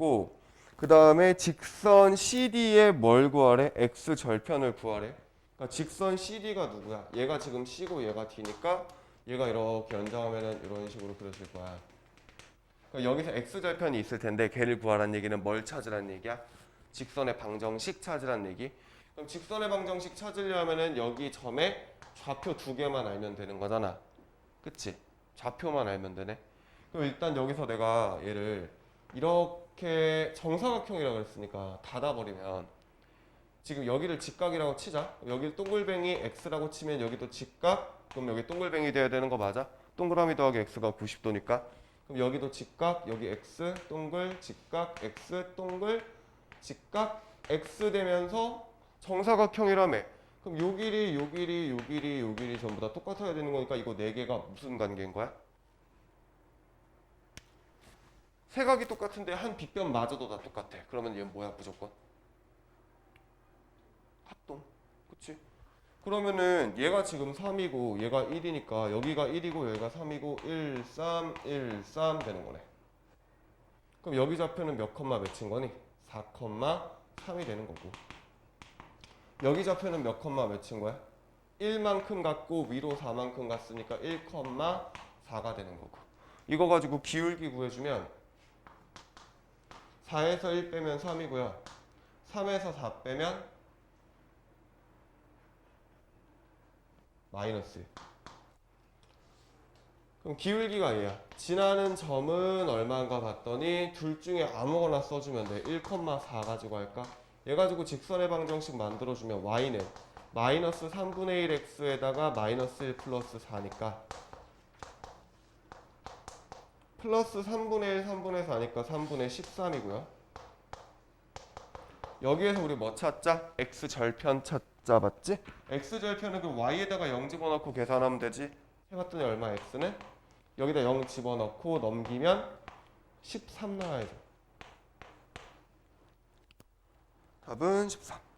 구했고 그 다음에 직선 CD의 뭘 구하래? X 절편을 구하래. 그러니까 직선 CD가 누구야? 얘가 지금 C고 얘가 D니까 얘가 이렇게 연장하면은 이런 식으로 그려질 거야. 그러니까 여기서 X 절편이 있을 텐데 걔를 구하라는 얘기는 뭘 찾으라는 얘기야? 직선의 방정식 찾으라는 얘기. 그럼 직선의 방정식 찾으려면은 여기 점에 좌표 두 개만 알면 되는 거잖아. 그치? 좌표만 알면 되네. 그럼 일단 여기서 내가 얘를 이렇게 정사각형이라고 그랬으니까 닫아버리면 지금 여기를 직각이라고 치자. 여기 동글뱅이 x라고 치면 여기도 직각. 그럼 여기 동글뱅이 돼야 되는 거 맞아? 동그라미 더하기 x가 90도니까. 그럼 여기도 직각, 여기 x, 동글, 직각, x, 동글, 직각, x 되면서 정사각형이라며. 그럼 요 길이, 요 길이, 요 길이, 요 길이 전부 다 똑같아야 되는 거니까 이거 네 개가 무슨 관계인 거야? 세 각이 똑같은데 한 빗변마저도 다 똑같아. 그러면 얘는 뭐야 무조건? 합동. 그치? 그러면은 얘가 지금 3이고 얘가 1이니까 여기가 1이고 여기가 3이고 1, 3, 1, 3 되는 거네. 그럼 여기 좌표는 몇 컴마 몇인 거니? 4 컴마 3이 되는 거고. 여기 좌표는 몇 컴마 몇인 거야? 1만큼 갔고 위로 4만큼 갔으니까 1 컴마 4가 되는 거고. 이거 가지고 기울기 구해주면 4에서 1 빼면 3이고요. 3에서 4 빼면 마이너스. 그럼 기울기가 얘야. 지나는 점은 얼마인가 봤더니 둘 중에 아무거나 써주면 돼. 1,4 가지고 할까? 얘 가지고 직선의 방정식 만들어주면 y는 마이너스 3분의 1 x에다가 마이너스 1 플러스 4니까 플러스 3분의 1, 3분의 4니까 3분의 13이고요. 여기에서 우리 뭐 찾자? x 절편 찾자 맞지? x 절편은 그 y에다가 0 집어넣고 계산하면 되지. 해봤더니 얼마 x는? 여기다 0 집어넣고 넘기면 13 나와야죠. 답은 13.